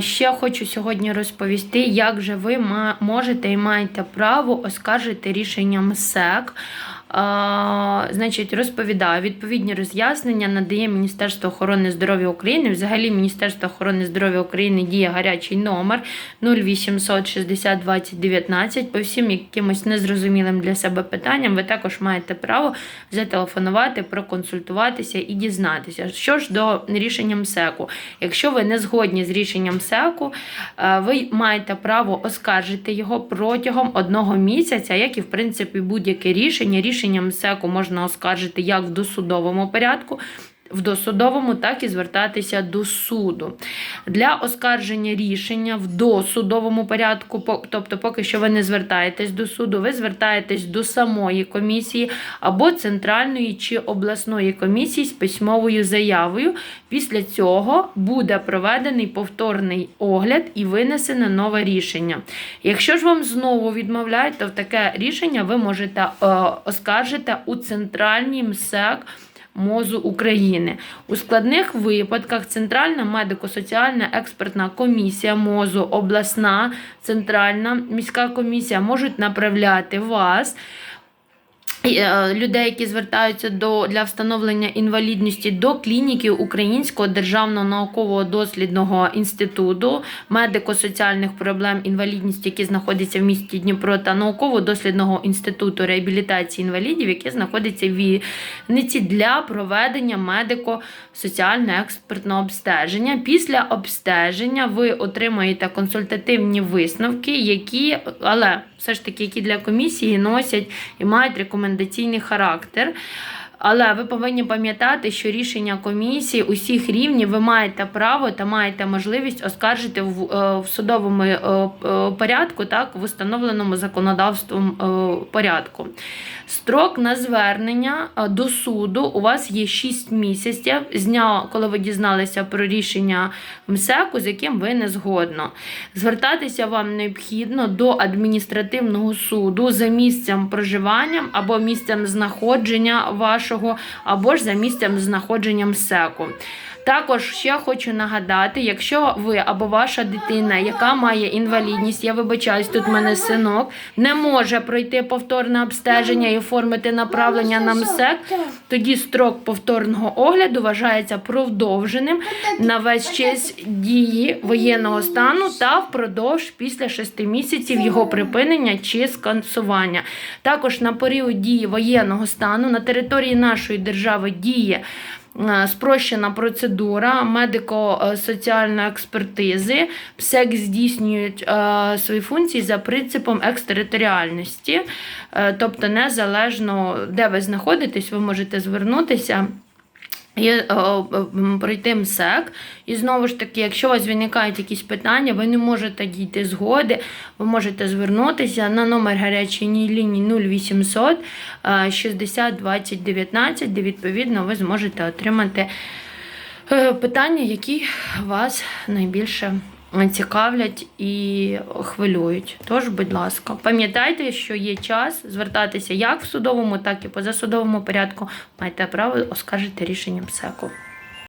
Ще хочу сьогодні розповісти, як же ви можете і маєте право оскаржити рішення МСЕК. Значить, розповідаю, відповідні роз'яснення надає Міністерство охорони здоров'я України. Взагалі, Міністерство охорони здоров'я України діє гарячий номер 0800 60 20 19. По всім якимось незрозумілим для себе питанням ви також маєте право зателефонувати, проконсультуватися і дізнатися. Що ж до рішення МСЕКу, якщо ви не згодні з рішенням МСЕКу, е, ви маєте право оскаржити його протягом одного місяця, як і в принципі будь-яке рішення. Рішення СЕКу можна оскаржити як в досудовому порядку. В досудовому, так і звертатися до суду. Для оскарження рішення в досудовому порядку, по- тобто, поки що ви не звертаєтесь до суду, ви звертаєтесь до самої комісії або центральної чи обласної комісії з письмовою заявою. Після цього буде проведений повторний огляд і винесене нове рішення. Якщо ж вам знову відмовляють, то в таке рішення ви можете е, оскаржити у центральній МСЕК. МОЗу України. У складних випадках Центральна медико-соціальна експертна комісія МОЗу, обласна, центральна міська комісія можуть направляти вас. Е, Людей, які звертаються до для встановлення інвалідності до клініки Українського державного наукового дослідного інституту медико-соціальних проблем інвалідності, які знаходяться в місті Дніпро, та науково-дослідного інституту реабілітації інвалідів, які знаходяться в Вінниці для проведення медико-соціального експертного обстеження. Після обстеження ви отримаєте консультативні висновки, які, але все ж таки, які для комісії носять і мають рекомендаційний характер. Але ви повинні пам'ятати, що рішення комісії усіх рівнів ви маєте право та маєте можливість оскаржити в, е, судовому е, е, порядку, так, в установленому законодавством порядку. Строк на звернення до суду у вас є 6 місяців з дня, коли ви дізналися про рішення МСЕКу, з яким ви не згодно. Звертатися вам необхідно до адміністративного суду за місцем проживання або місцем знаходження вашого, або ж за місцем знаходженням МСЕКу. Також ще хочу нагадати, якщо ви або ваша дитина, яка має інвалідність, я вибачаюсь, тут в мене синок, не може пройти повторне обстеження і оформити направлення на МСЕК, тоді строк повторного огляду вважається продовженим на весь час дії воєнного стану та впродовж після 6 місяців його припинення чи скасування. Також на період дії воєнного стану на території нашої держави діє спрощена процедура медико-соціальної експертизи. ПСЕК здійснюють е, свої функції за принципом екстериторіальності, Е, тобто незалежно де ви знаходитесь, ви можете звернутися. І е, пройти МСЕК. І знову ж таки, якщо у вас виникають якісь питання, ви не можете дійти згоди, ви можете звернутися на номер гарячої лінії 0800 е, 60 20 19, де відповідно ви зможете отримати е, питання, які вас найбільше цікавлять і хвилюють. Тож, будь ласка, пам'ятайте, що є час звертатися як в судовому, так і позасудовому порядку. Маєте право оскаржити рішенням МСЕКу.